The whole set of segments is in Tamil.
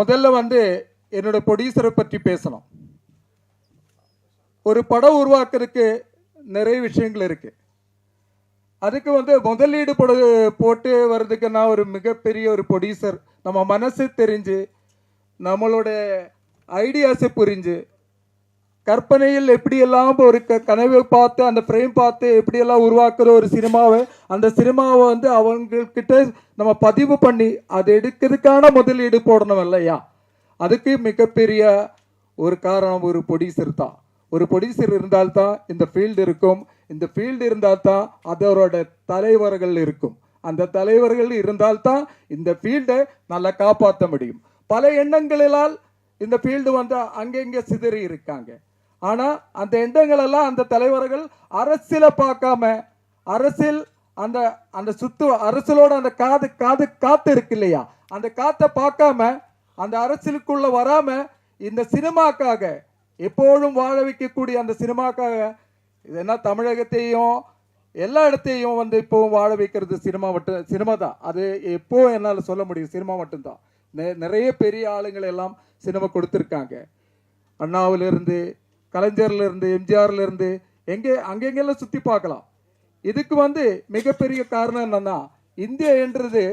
முதல்ல வந்து என்னோட ப்ரொடியூசரை பற்றி பேசணும். ஒரு படம் உருவாக்குறதுக்கு நிறைய விஷயங்கள் இருக்குது அதுக்கு வந்து முதலீடு போடு போட்டு வர்றதுக்கு நான் ஒரு மிகப்பெரிய ஒரு ப்ரொடியூசர் நம்ம மனசு தெரிஞ்சு நம்மளோட ஐடியாஸை புரிஞ்சு கற்பனையில் எப்படியெல்லாம் ஒரு க கனவை பார்த்து அந்த ஃப்ரேம் பார்த்து எப்படியெல்லாம் உருவாக்குற ஒரு சினிமாவை அந்த சினிமாவை வந்து அவங்கக்கிட்ட நம்ம பதிவு பண்ணி அதை எடுக்கிறதுக்கான முதலீடு போடணும் இல்லையா? அதுக்கு மிகப்பெரிய ஒரு காரணம் ஒரு ப்ரொடியூசர் தான். ஒரு ப்ரொடியூசர் இருந்தால்தான் இந்த ஃபீல்டு இருக்கும். இந்த ஃபீல்டு இருந்தால்தான் அதோட தலைவர்கள் இருக்கும். அந்த தலைவர்கள் இருந்தால்தான் இந்த ஃபீல்டை நல்லா காப்பாற்ற முடியும். பல எண்ணங்களிலால் இந்த ஃபீல்டு வந்து அங்கங்கே சிதறி இருக்காங்க. ஆனால் அந்த இடங்களெல்லாம் அந்த தலைவர்கள் அரசியலை பார்க்காம அரசியல் அந்த அந்த சுத்து அரசியலோட அந்த காது காது காத்து இருக்கு இல்லையா? அந்த காத்தை பார்க்காம அந்த அரசியலுக்குள்ள வராம இந்த சினிமாக்காக எப்போதும் வாழ வைக்கக்கூடிய அந்த சினிமாக்காக இது என்ன தமிழகத்தையும் எல்லா இடத்தையும் வந்து இப்போவும் வாழ வைக்கிறது சினிமா மட்டும் சினிமா தான். அது எப்போ என்னால் சொல்ல முடியும்? சினிமா மட்டும்தான். நிறைய பெரிய ஆளுங்களை எல்லாம் சினிமா கொடுத்துருக்காங்க. அண்ணாவிலிருந்து கலைஞர்லேருந்து இருந்து எம்ஜிஆர்ல இருந்து எங்கே அங்கெங்கெல்லாம் சுற்றி பார்க்கலாம். இதுக்கு வந்து மிகப்பெரிய காரணம் என்னென்னா இந்தியா என்றது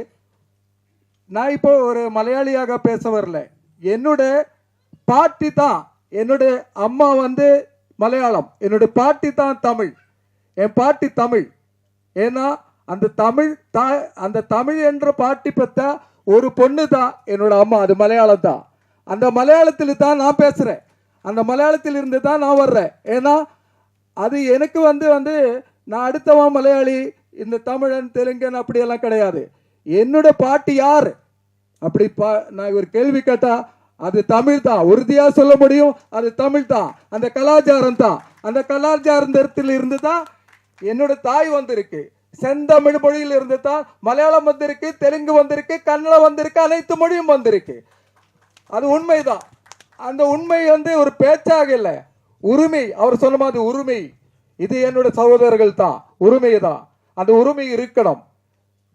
நான் இப்போ ஒரு மலையாளியாக பேச வரல. என்னோட பாட்டி தான் என்னோட அம்மா வந்து மலையாளம். என்னோட பாட்டி தான் தமிழ். என் பாட்டி தமிழ். ஏன்னா அந்த தமிழ் தா அந்த தமிழ் என்ற பாட்டி பெத்த ஒரு பொண்ணு தான் என்னோட அம்மா. அது மலையாளம் தான். அந்த மலையாளத்தில் தான் நான் பேசுகிறேன் அந்த மலையாளத்தில் இருந்து தான் நான் வர்றேன். ஏன்னா அது எனக்கு வந்து வந்து நான் அடுத்தவன் மலையாளி இந்த தமிழன் தெலுங்கன் அப்படியெல்லாம் கிடையாது. என்னோட பாட்டி யார்? அப்படி பா நான் ஒரு கேள்வி கேட்டால் அது தமிழ் தான். உறுதியாக சொல்ல முடியும்? அது தமிழ் தான். அந்த கலாச்சாரம் தான். அந்த கலாச்சாரத்தில் இருந்து தான் என்னோட தாய் வந்திருக்கு. செந்தமிழ் மொழியில் இருந்து தான் மலையாளம் வந்திருக்கு தெலுங்கு வந்திருக்கு கன்னடம் வந்திருக்கு அனைத்து மொழியும் வந்திருக்கு. அது உண்மைதான். அந்த உண்மை வந்து ஒரு பேச்சாக இல்லை. உரிமை அவர் சொன்ன மாதிரி உரிமை. இது என்னோட சகோதரர்கள் தான் உரிமை தான் அந்த உரிமை இருக்கணும்.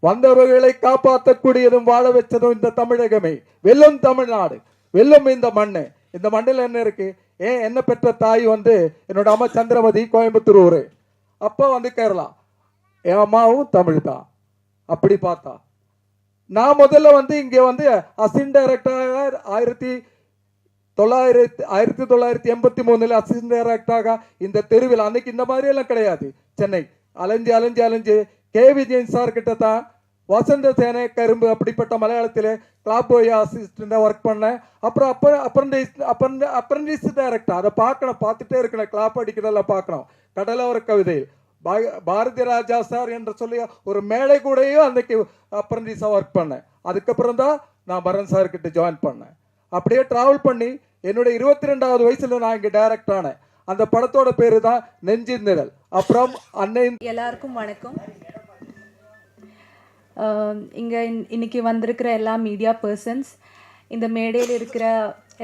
வந்தவர்களை காப்பாற்றக்கூடியதும் வாழ வச்சதும் இந்த தமிழகமே. வெல்லும் தமிழ்நாடு வெல்லும் இந்த மண்ணு. இந்த மண்ணில் என்ன இருக்கு? ஏன் என்ன பெற்ற தாய் வந்து என்னோட அம்மா சந்திரமதி கோயம்புத்தூர். ஊரு அப்பா வந்து கேரளா. என் அம்மாவும் தமிழ் தான் அப்படி பார்த்தா. நான் முதல்ல வந்து இங்கே வந்து அசின் டைரக்டராக ஆயிரத்தி தொள்ளாயிரத்தி ஆயிரத்தி தொள்ளாயிரத்தி எண்பத்தி மூணில் அசிஸ்டன்ட் டைரக்டராக இந்த தெருவில் அன்னைக்கு இந்த மாதிரியெல்லாம் கிடையாது. சென்னை அலைஞ்சு அலைஞ்சு அலைஞ்சு கே. விஜயன் சார் கிட்ட தான் வசந்த சேனை கரும்பு அப்படிப்பட்ட மலையாளத்தில் கிளாப் பாய் அசிஸ்டண்டாக ஒர்க் பண்ணேன் அப்புறம் அப்போ அப்ரண்டிஸ் அப்ரண்டி அப்ரண்டிஸ் டைரக்டர் அதை பார்க்கணும் பார்த்துட்டே இருக்கணும். கிளாப் அடிக்கிறதெல்லாம் பார்க்கணும். கடலோர கவிதை பாரதி ராஜா சார் என்று சொல்லி ஒரு மேடை கூடயும் அன்னைக்கு அப்ரண்டிஸாக ஒர்க் பண்ணேன். அதுக்கப்புறம் தான் நான் பரன் சார்கிட்ட ஜாயின் பண்ணேன். அப்படியே ட்ராவல் பண்ணி என்னோட இருபத்தி ரெண்டாவது வயசுல நான் இங்கே டைரக்ட் ஆனேன். அந்த படத்தோட பேரு தான் நெஞ்சின் நிழல். அப்புறம் அன்னை எல்லாருக்கும் வணக்கம். இங்கே இன்னைக்கு வந்திருக்கிற எல்லா மீடியா பர்சன்ஸ் இந்த மேடையில் இருக்கிற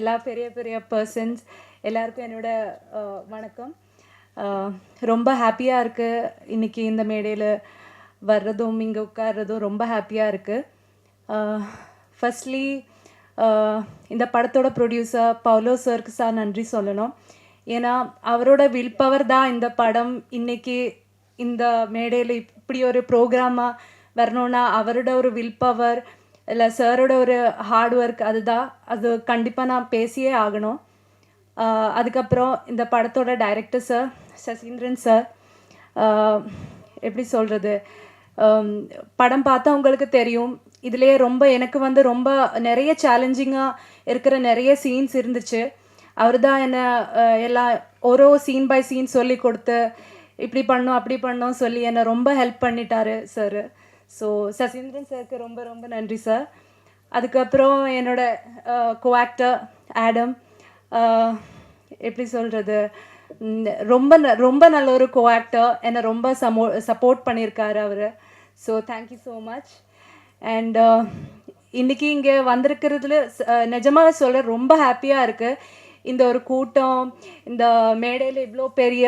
எல்லா பெரிய பெரிய பர்சன்ஸ் எல்லாருக்கும் என்னோட வணக்கம். ரொம்ப ஹாப்பியாக இருக்குது இன்னைக்கு இந்த மேடையில் வர்றதும் இங்கே உட்கார்றதும் ரொம்ப ஹாப்பியாக இருக்குது ஃபர்ஸ்ட்லி இந்த படத்தோட ப்ரொடியூசர் பவுலோ சருக்கு சார் நன்றி சொல்லணும். ஏன்னா அவரோட வில் பவர் தான் இந்த படம். இன்னைக்கு இந்த மேடையில் இப்படி ஒரு ப்ரோக்ராமாக வரணும்னா அவரோட ஒரு வில் பவர் இல்லை சாரோட ஒரு ஹார்ட் ஒர்க் அதுதான். அது கண்டிப்பாக நான் பேசியே ஆகணும். அதுக்கப்புறம் இந்த படத்தோட டைரக்டர் சார் சசீந்திரன் சார் எப்படி சொல்கிறது படம் பார்த்தா உங்களுக்கு தெரியும். இதுலேயே ரொம்ப எனக்கு வந்து ரொம்ப நிறைய சேலஞ்சிங்காக இருக்கிற நிறைய சீன்ஸ் இருந்துச்சு. அவர் தான் என்னை எல்லாம் ஒரு சீன் பை சீன் சொல்லி கொடுத்து இப்படி பண்ணும் அப்படி பண்ணோம் சொல்லி என்னை ரொம்ப ஹெல்ப் பண்ணிட்டாரு சார் ஸோ சசீந்திரன் சாருக்கு ரொம்ப ரொம்ப நன்றி சார் அதுக்கப்புறம் என்னோட கோஆக்டர் ஆடம் எப்படி சொல்கிறது ரொம்ப ந- ரொம்ப நல்ல ஒரு கோஆக்டர் என்னை ரொம்ப சமோ சப்போர்ட் பண்ணியிருக்காரு அவர். So thank you so much and uh, இன்றைக்கி இங்கே வந்திருக்கிறதுல நிஜமாக சொல்ல ரொம்ப ஹாப்பியாக இருக்குது இந்த ஒரு கூட்டம் இந்த மேடையில் இவ்வளோ பெரிய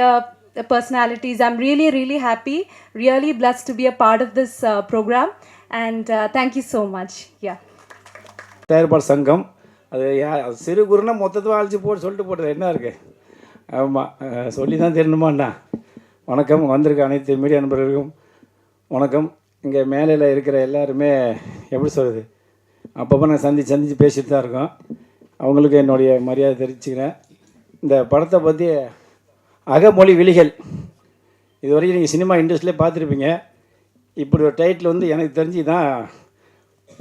personalities I'm really really happy really pleased to be a part of this program and thank you so much யா தயாரிப்பாளர் சங்கம். அது யா சிறு குருனா மொத்தத்தை அழைச்சி போட்டு சொல்லிட்டு போட்டது என்ன இருக்குது ஆமாம் சொல்லி தான் தெரியணுமாண்ணா வணக்கம். வந்திருக்க அனைத்து மீடியா நண்பர்களுக்கும் வணக்கம். இங்கே மேலையில் இருக்கிற எல்லாருமே எப்படி சொல்கிறது அப்பப்போ நான் சந்திச்சு சந்திச்சு பேசிட்டு தான் இருக்கோம். அவங்களுக்கு என்னுடைய மரியாதை தெரிவிச்சுக்கிறேன். இந்த படத்தை பற்றி அகமொழி விழிகள். இது வரைக்கும் நீங்கள் சினிமா இண்டஸ்ட்ரியிலே பார்த்துருப்பீங்க. இப்படி ஒரு டைட்டில் வந்து எனக்கு தெரிஞ்சு தான்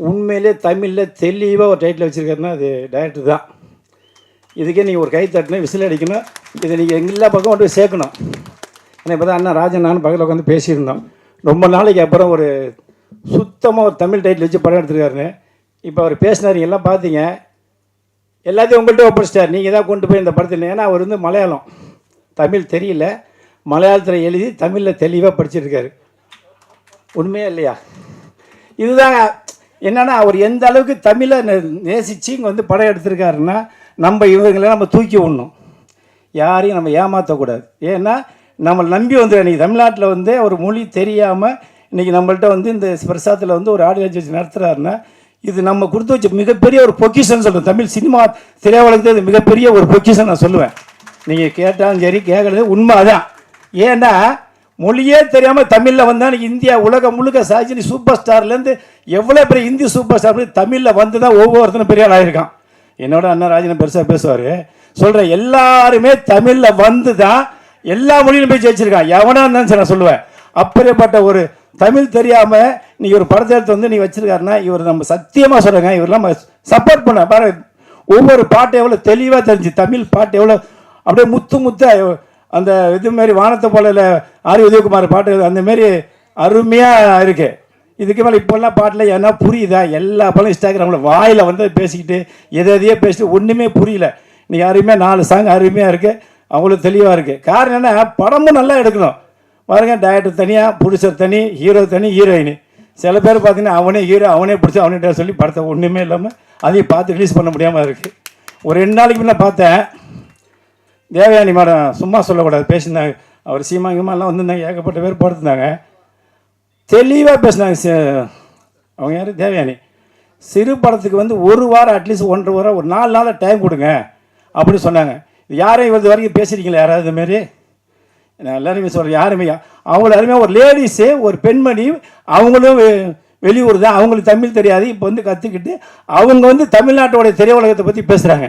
உண்மையிலே தமிழில் தெளிவாக ஒரு டைட்டில் வச்சுருக்காருன்னா அது டைரக்டர் தான். இதுக்கே நீங்கள் ஒரு கை தட்டணும் விசில் அடிக்கணும். இதை நீங்கள் எல்லா பக்கம் கொண்டு போய் சேர்க்கணும். ஏன்னா இப்போ தான் அண்ணா ராஜன் நானும் பக்கத்தில் உட்காந்து பேசியிருந்தோம். ரொம்ப நாளைக்கு அப்புறம் ஒரு சுத்தமாக ஒரு தமிழ் டைட்டில் வச்சு படம் எடுத்துருக்காருன்னு. இப்போ அவர் பேசினார் எல்லாம் பார்த்தீங்க எல்லாத்தையும் உங்கள்கிட்ட ஒப்படைச்சிட்டார். நீங்கள் தான் கொண்டு போய் இந்த படத்தில். ஏன்னா அவர் வந்து மலையாளம். தமிழ் தெரியல. மலையாளத்தில் எழுதி தமிழில் தெளிவாக படிச்சிருக்காரு. உண்மையா இல்லையா? இதுதான் என்னென்னா அவர் எந்த அளவுக்கு தமிழை நே- நேசிச்சு இங்கே வந்து படம் எடுத்திருக்காருன்னா நம்ம இவங்களை நம்ம தூக்கி விடணும். யாரையும் நம்ம ஏமாற்றக்கூடாது ஏன்னா நம்மளை நம்பி வந்து இன்றைக்கி தமிழ்நாட்டில் வந்து ஒரு மொழி தெரியாமல் இன்றைக்கி நம்மள்கிட்ட வந்து இந்த பிரசாத்தில் வந்து ஒரு ஆடியோ வச்சு நடத்துகிறாருன்னா இது நம்ம கொடுத்து வச்ச மிகப்பெரிய ஒரு பொக்கிஷன் சொல்கிறேன் தமிழ் சினிமா திரையுலகத்தில் இது மிகப்பெரிய ஒரு பொக்கிஷன் நான் சொல்லுவேன். நீங்கள் கேட்டாலும் சரி கேட்குறது உண்மை அதான் ஏன்னா மொழியே தெரியாமல் தமிழில் வந்தால் இந்தியா உலகம் முழுக்க சாஜினி சூப்பர் ஸ்டார்லேருந்து எவ்வளோ பெரிய இந்தி சூப்பர் ஸ்டார் தமிழில் வந்து தான் ஒவ்வொருத்தரும் பெரிய ஆள் என்னோட அண்ணன் ராஜன் பெருசாக பேசுவார். சொல்கிற எல்லாருமே தமிழில் வந்து தான் எல்லா மொழியிலும் போய் ஜெயிச்சிருக்கான் எவனா இருந்தாலும் சரி நான் சொல்லுவேன். அப்படிப்பட்ட ஒரு தமிழ் தெரியாமல் நீ ஒரு படத்தை எடுத்து வந்து நீ வச்சிருக்காருன்னா இவர் நம்ம சத்தியமாக சொல்கிறேங்க இவரெல்லாம் சப்போர்ட் பண்ண பாரு ஒவ்வொரு பாட்டு எவ்வளோ தெளிவாக தெரிஞ்சு தமிழ் பாட்டு எவ்வளோ அப்படியே முத்து முத்த அந்த இது மாதிரி வானத்தை போல ஆரி. உதயகுமார் பாட்டு அந்த மாதிரி அருமையாக இருக்கு. இதுக்கு மேலே இப்போல்லாம் பாட்டில் என்ன புரியுதா? எல்லா படம் இன்ஸ்டாகிராமில் வாயில் வந்து பேசிக்கிட்டு எதை எதையோ பேசிட்டு ஒன்றுமே புரியல. இன்றைக்கி அருமையாக நாலு சாங் அருமையாக இருக்குது அவங்களுக்கு தெளிவாக இருக்குது காரணம் என்ன? படமும் நல்லா எடுக்கணும். பாருங்க டேரக்டர் தனியாக புருஷர் தனி ஹீரோ தனி ஹீரோயின் சில பேர் பார்த்தீங்கன்னா அவனே ஹீரோ அவனே பிடிச்சி அவனே சொல்லி படத்தை ஒன்றுமே இல்லாமல் அதையும் பார்த்து ரிலீஸ் பண்ண முடியாமல் இருக்குது ஒரு ரெண்டு நாளைக்கு முன்னே பார்த்தேன். தேவயானி மேடம் சும்மா சொல்லக்கூடாது. பேசியிருந்தாங்க. அவர் சீமா கீமாலாம் வந்திருந்தாங்க. ஏகப்பட்ட பேர் படுத்திருந்தாங்க தெளிவாக பேசினாங்க அவங்க யார்? தேவயானி. சிறு படத்துக்கு வந்து ஒரு வாரம் அட்லீஸ்ட் ஒன்றரை வாரம் ஒரு நாலு நாளில் டைம் கொடுங்க அப்படின்னு சொன்னாங்க. யாரையும் இது வரைக்கும் பேசியிருக்கீங்களா யாராவது மாரி நான் எல்லாருமே சொல்கிறேன் யாருமே அவங்கள அருமையாக ஒரு லேடிஸு ஒரு பெண்மணி அவங்களும் வெ- வெளியூர் தான். அவங்களுக்கு தமிழ் தெரியாது. இப்போ வந்து கற்றுக்கிட்டு அவங்க வந்து தமிழ்நாட்டோட திரையுலகத்தை பற்றி பேசுகிறாங்க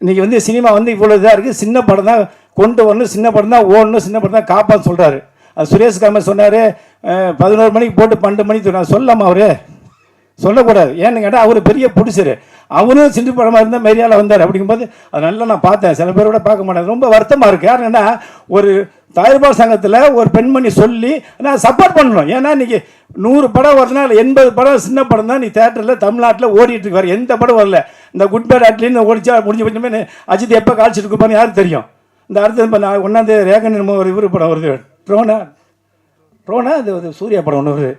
இன்றைக்கி வந்து சினிமா வந்து இவ்வளோ இதாக இருக்குது சின்ன படம் தான் கொண்டு வரணும். சின்ன படம் தான் ஓடணும். சின்ன படம் தான் காப்பான்னு சொல்கிறாரு அது சுரேஷ் காமர் சொன்னார் பதினோரு மணிக்கு போட்டு பன்னெண்டு மணிக்கு நான் சொல்லாமா அவர்? சொல்லக்கூடாது. ஏன்னு கேட்டால் அவர் பெரிய புடிச்சரு அவரும் சிந்து படமாக இருந்தால் மெரியால வந்தார். அப்படிங்கும்போது அது நல்லா நான் பார்த்தேன். சில பேரோட பார்க்க மாட்டேன். ரொம்ப வருத்தமாக இருக்குது யாருன்னா ஒரு தயாரிப்பாளர் சங்கத்தில் ஒரு பெண்மணி சொல்லி நான் சப்போர்ட் பண்ணணும். ஏன்னா இன்றைக்கி நூறு படம் வருதுன்னா எண்பது படம் சின்ன படம் தான். நீ தேட்டரில் தமிழ்நாட்டில் ஓடிட்டு இருக்கார் எந்த படம் வரல. இந்த குட் பேட் அட்லின்னு ஓடிச்சா முடிஞ்சு முடிஞ்சுமே அஜித் எப்போ காய்ச்சிட்டு இருப்பான்னு யாருக்கு தெரியும்? இந்த அடுத்தது இப்போ நான் ஒன்றாந்தேதி ரேகன் ஒரு இவர் படம் வருது. ட்ரோனா ட்ரோனா அது ஒரு சூர்யா படம் ஒன்று வருது.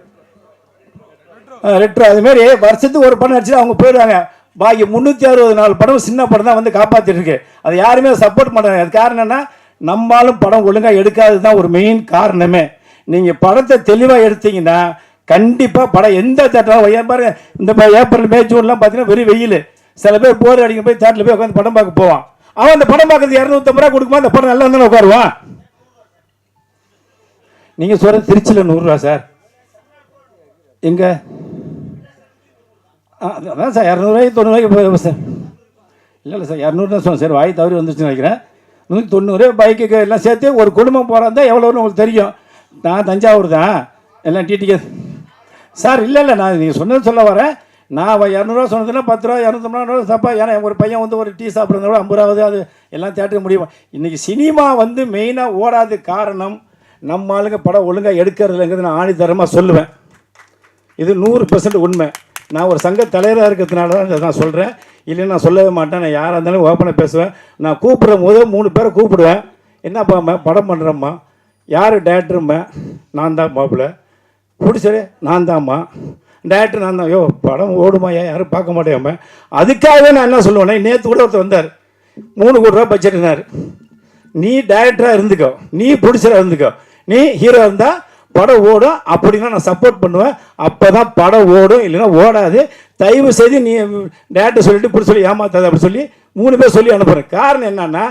லெட்ரு அதுமாரி வருஷத்துக்கு ஒரு படம் அடிச்சு அவங்க போயிடுவாங்க பாக்கி முந்நூற்றி அறுபது நாலு படம் சின்ன படம் தான் வந்து காப்பாற்றிட்டு இருக்கு அது யாருமே சப்போர்ட் பண்ணுறாங்க அது காரணம் என்ன நம்மாலும் படம் ஒழுங்காக எடுக்காதது தான் ஒரு மெயின் காரணமே. நீங்கள் படத்தை தெளிவாக எடுத்தீங்கன்னா கண்டிப்பாக படம் எந்த தேட்டரும் பாருங்க இந்த ஏப்ரல் மே ஜூன்லாம் பார்த்தீங்கன்னா வெறும் வெயில். சில பேர் போர் அடிக்க போய் தேட்டரில் போய் உட்காந்து படம் பார்க்க போவான். அவன் அந்த படம் பார்க்கறது இரநூத்தம்பது ரூபா கொடுக்குமா அந்த படம் நல்லா இருந்தாலும் உட்காருவான்? நீங்கள் சொல்கிறது திருச்சியில் நூறுரூவா சார். எங்கே? அதான் சார் இரநூறுவாய்க்கு தொண்ணூறுவாய்க்கு போய் சார் இல்லை இல்லை சார் இரநூறு தான் சொன்னேன் சார் வாய் தவறி வந்துருச்சுன்னு நினைக்கிறேன் நூற்றி தொண்ணூறு பைக்குக்கு எல்லாம் சேர்த்து ஒரு குடும்பம் போகிறதா எவ்வளோன்னு உங்களுக்கு தெரியும் நான் தஞ்சாவூர் தான் எல்லாம் டிடிக்கு சார் இல்லை இல்லை நான் நீங்கள் சொன்னது சொல்ல வரேன் நான் இரநூறுவா சொன்னதுன்னா பத்து ரூபா இரநூத்தம்பது ரூபா தப்பா ஏன்னா ஒரு பையன் வந்து ஒரு டீ சாப்பிட்றத விட ஐம்பது அது எல்லாம் தேட்டருக்கு முடியும் இன்றைக்கி சினிமா வந்து மெயினாக ஓடாத காரணம் நம்ம ஆளுங்க படம் ஒழுங்காக எடுக்கிறதுலங்கிறது நான் ஆணித்தரமாக சொல்லுவேன் இது நூறு பெர்சன்ட் உண்மை நான் ஒரு சங்க தலைவராக இருக்கிறதுனால தான் நான் சொல்கிறேன் இல்லைன்னு நான் சொல்லவே மாட்டேன். நான் யாராக இருந்தாலும் ஓப்பனாக பேசுவேன். நான் கூப்பிட்ற போது மூணு பேரை கூப்பிடுவேன். என்னப்பாம்மா படம் பண்ணுறம்மா யார் டேரக்டரும்மா நான் தான் மாப்பிள்ள. பிடிச்சரு நான் தான்மா டேரக்டர் நான் தான். ஐயோ படம் ஓடுமாயா யாரும் பார்க்க மாட்டேம்மா அதுக்காகவே நான் என்ன சொல்லுவேன்னா நேற்று கூட ஒருத்தர் வந்தார். மூணு கோடி ரூபா பட்ஜெட்னார் நீ டேரக்டராக இருந்துக்கோ. நீ பிடிச்சராக இருந்துக்கோ. நீ ஹீரோ இருந்தால் படம் ஓடும் அப்படின்னா நான் சப்போர்ட் பண்ணுவேன். அப்போ தான் படம் ஓடும் இல்லைன்னா ஓடாது. தயவு செய்து நீ டேரக்டர் சொல்லிட்டு இப்படி சொல்லி ஏமாத்தாது அப்படி சொல்லி மூணு பேர் சொல்லி அனுப்புகிறேன் காரணம் என்னன்னா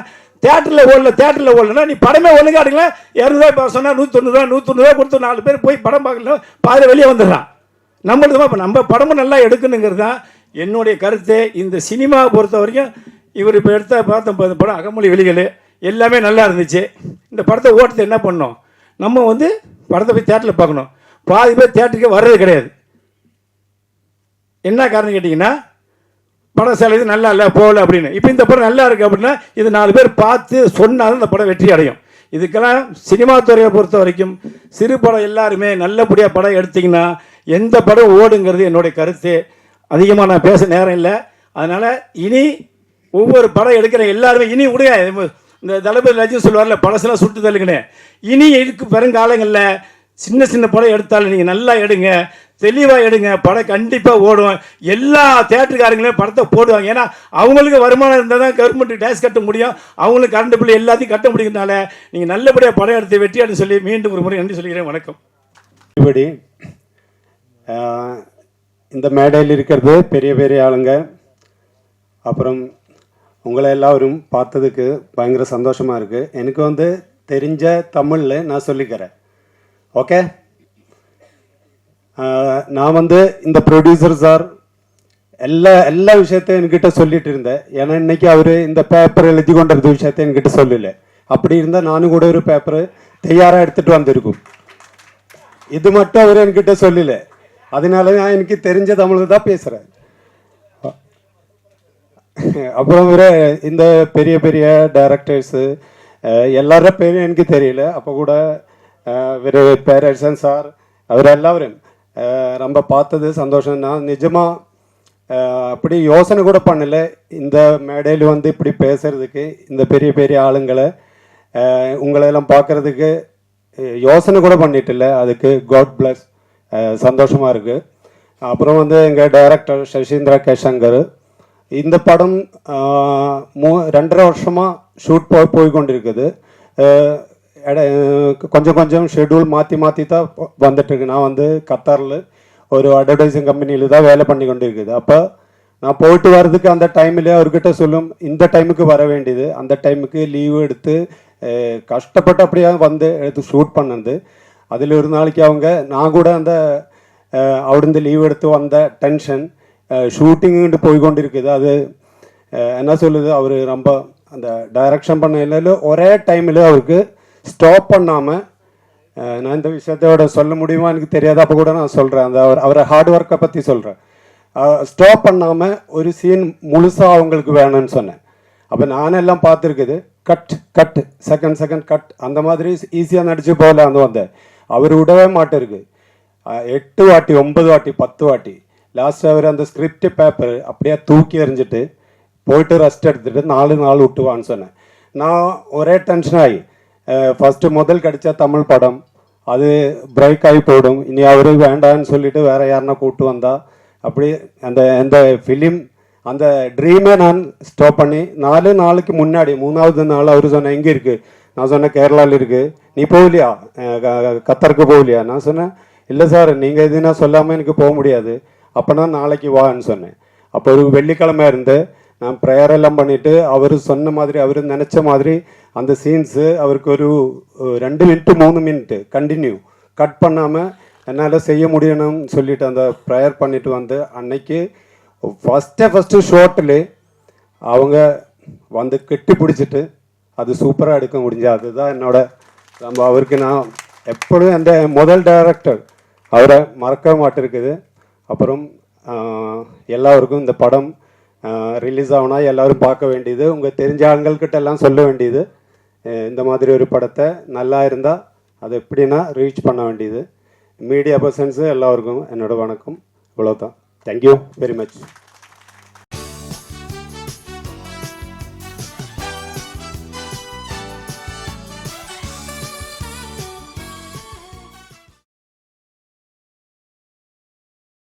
தேட்டரில் ஓடல தேட்டரில் ஓடலன்னா நீ படமே ஒழுங்கா எடுக்கல இரநூறுவா சொன்னால் நூற்றொண்ணூறுவா நூற்றொண்ணூறுவா கொடுத்து நாலு பேர் போய் படம் பார்க்கல பாதி வெளியே வந்துடுறான். நம்மளுக்கு இப்போ நம்ம படமும் நல்லா எடுக்கணுங்கிறது தான் என்னுடைய கருத்து. இந்த சினிமாவை பொறுத்த வரைக்கும் இவர் இப்போ எடுத்த பார்த்த படம் அகமொழி வெளிகள் எல்லாமே நல்லா இருந்துச்சு. இந்த படத்தை ஓட்டத்தை என்ன பண்ணோம்? நம்ம வந்து படத்தை போய் தேட்டரில் பார்க்கணும். பாதி பேர் தேட்டருக்கே வர்றது கிடையாது. என்ன காரணம் கேட்டிங்கன்னா படம் சில இது நல்லா இல்லை போகல அப்படின்னு. இப்போ இந்த படம் நல்லா இருக்குது அப்படின்னா இது நாலு பேர் பார்த்து சொன்னாலும் இந்த படம் வெற்றி அடையும். இதுக்கெல்லாம் சினிமா துறையை பொறுத்த வரைக்கும் சிறு படம் எல்லாருமே நல்லபடியாக படம் எடுத்தீங்கன்னா எந்த படம் ஓடுங்கிறது என்னுடைய கருத்து. அதிகமாக நான் பேச நேரம் இல்லை. அதனால் இனி ஒவ்வொரு படம் எடுக்கிற எல்லாருமே இனி விடுங்க இந்த தளபதி ரஜினி சொல்லுவார்ல பழசெல்லாம் சுட்டு தள்ளுங்கண்ணே இனி இதுக்கு பெருங்காலங்களில் சின்ன சின்ன படம் எடுத்தாலும் நீங்கள் நல்லா எடுங்க தெளிவாக எடுங்க படம் கண்டிப்பாக ஓடும். எல்லா தேட்டருக்காரங்களையும் படத்தை போடுவாங்க. ஏன்னா அவங்களுக்கு வருமானம் இருந்தால் தான் கவர்மெண்ட் டேக்ஸ் கட்ட முடியும். அவங்களுக்கு கரண்ட் பில் எல்லாத்தையும் கட்ட முடியுறதுனால நீங்கள் நல்லபடியாக படம் எடுத்து வெற்றியாடு சொல்லி மீண்டும் ஒரு முறை நன்றி சொல்கிறேன் வணக்கம். இப்படி இந்த மேடையில் இருக்கிறது பெரிய பெரிய ஆளுங்க. அப்புறம் உங்களை எல்லாரும் பார்த்ததுக்கு பயங்கர சந்தோஷமாக இருக்குது எனக்கு வந்து தெரிஞ்ச தமிழில் நான் சொல்லிக்கிறேன். ஓகே நான் வந்து இந்த ப்ரொடியூசர் சார் எல்லா எல்லா விஷயத்தையும் என்கிட்ட சொல்லிட்டு இருந்தேன். ஏன்னா இன்னைக்கு அவர் இந்த பேப்பர் எழுதி கொண்டிருந்த விஷயத்தை என்கிட்ட சொல்லல. அப்படி இருந்தால் நானும் கூட ஒரு பேப்பர் தயாராக எடுத்துகிட்டு வந்திருக்கும். இது மட்டும் அவர் என்கிட்ட சொல்லல. அதனால நான் எனக்கு தெரிஞ்ச தமிழ் தான் பேசுகிறேன் அப்புறம் ஒரு இந்த பெரிய பெரிய டைரக்டர்ஸு எல்லார பேரும் எனக்கு தெரியல. அப்போ கூட வேறு பேரரசன் சார் அவர் எல்லாரும் ரொம்ப பார்த்தது சந்தோஷம் நான் நிஜமாக அப்படி யோசனை கூட பண்ணல. இந்த மேடையில் வந்து இப்படி பேசுறதுக்கு இந்த பெரிய பெரிய ஆளுங்களை உங்களையெல்லாம் பார்க்கறதுக்கு யோசனை கூட பண்ணிட்டு இல்லை. அதுக்கு காட் பிளஸ் சந்தோஷமாக இருக்குது அப்புறம் வந்து எங்கள் டைரக்டர் சசீந்திரா கேஷங்கர் இந்த படம் மூ ரெண்டரை வருஷமாக ஷூட் போய் போய்கொண்டிருக்குது கொஞ்சம் கொஞ்சம் ஷெடியூல் மாற்றி மாற்றி தான் வந்துட்டுருக்கு நான் வந்து கத்தாரில் ஒரு அட்வர்டைஸிங் கம்பெனியில் தான் வேலை பண்ணி கொண்டு இருக்குது அப்போ நான் போயிட்டு வர்றதுக்கு அந்த டைமில் அவர்கிட்ட சொல்லும் இந்த டைமுக்கு வர வேண்டியது அந்த டைமுக்கு லீவு எடுத்து கஷ்டப்பட்டு அப்படியே வந்து எடுத்து ஷூட் பண்ணது அதில் ஒரு நாளைக்கு அவங்க நான் கூட அந்த அவிடுந்து லீவ் எடுத்து வந்த டென்ஷன் ஷூட்டிங்கு போய்கொண்டிருக்குது. அது என்ன சொல்லுது? அவர் ரொம்ப அந்த டைரக்ஷன் பண்ணல ஒரே டைமில் அவருக்கு ஸ்டாப் பண்ணாமல் நான் இந்த விஷயத்தோட சொல்ல முடியுமா? எனக்கு தெரியாது. அப்போ கூட நான் சொல்கிறேன் அந்த அவர் அவரை ஹார்ட் ஒர்க்கை பற்றி சொல்கிறேன் ஸ்டாப் பண்ணாமல் ஒரு சீன் முழுசாக அவங்களுக்கு வேணும்னு சொன்னேன். அப்போ நானெல்லாம் பார்த்துருக்குது. Cut cut second second cut அந்த மாதிரி ஈஸியாக நடிச்சு போகலான்னு வந்தேன். அவர் விடவே மாட்டிருக்கு. எட்டு வாட்டி ஒன்பது வாட்டி பத்து வாட்டி. லாஸ்ட் அவர் அந்த ஸ்கிரிப்ட் பேப்பர் அப்படியே தூக்கி எறிஞ்சிட்டு போயிட்டு ரெஸ்ட் எடுத்துகிட்டு நாலு நாள் விட்டுவான்னு சொன்னேன் நான் ஒரே டென்ஷன் ஆகி ஃபஸ்ட்டு முதல் கிடைச்ச தமிழ் படம் அது பிரேக் ஆகி போடும் இனி அவரு வேண்டான்னு சொல்லிட்டு வேற யாருன்னா கூட்டு வந்தா அப்படி அந்த அந்த ஃபிலிம் அந்த ட்ரீமே நான் ஸ்டாப் பண்ணி நாலு நாளுக்கு முன்னாடி மூணாவது நாள் அவர் சொன்னேன் எங்கே இருக்கு நான் சொன்னேன் கேரளாவில் இருக்கு நீ போகலையா கத்தருக்கு போகலையா நான் சொன்னேன் இல்லை சார் நீங்கள் எதுனா சொல்லாமல் எனக்கு போக முடியாது அப்போ தான் நாளைக்கு வான்னு சொன்னேன். அப்போ ஒரு வெள்ளிக்கிழமை இருந்து நான் ப்ரேயர் எல்லாம் பண்ணிவிட்டு அவர் சொன்ன மாதிரி அவர் நினச்ச மாதிரி அந்த சீன்ஸு அவருக்கு ஒரு ரெண்டு மினிட் மூணு மினிட் கண்டினியூ கட் பண்ணாமல் என்னால் செய்ய முடியணும்னு சொல்லிட்டு அந்த ப்ரேயர் பண்ணிட்டு வந்து அன்னைக்கு ஃபஸ்ட்டே ஃபஸ்ட்டு ஷோட்டில் அவங்க வந்து கெட்டி பிடிச்சிட்டு அது சூப்பராக எடுக்க முடிஞ்சு அதுதான் என்னோட நம்ம அவருக்கு நான் எப்பொழுதும் அந்த முதல் டைரக்டர் அவரை மறக்க மாட்டிருக்குது. அப்புறம் எல்லோருக்கும் எல்லாருக்கும் இந்த படம் ரிலீஸ் ஆகுனா எல்லோரும் பார்க்க வேண்டியது உங்கள் தெரிஞ்ச ஆண்கள்கிட்ட எல்லாம் சொல்ல வேண்டியது. இந்த மாதிரி ஒரு படத்தை நல்லா இருந்தால் அது எப்படின்னா ரீச் பண்ண வேண்டியது. மீடியா பர்சன்ஸு எல்லாருக்கும் என்னோடய வணக்கம். இவ்வளோதான் தேங்க்யூ வெரி மச்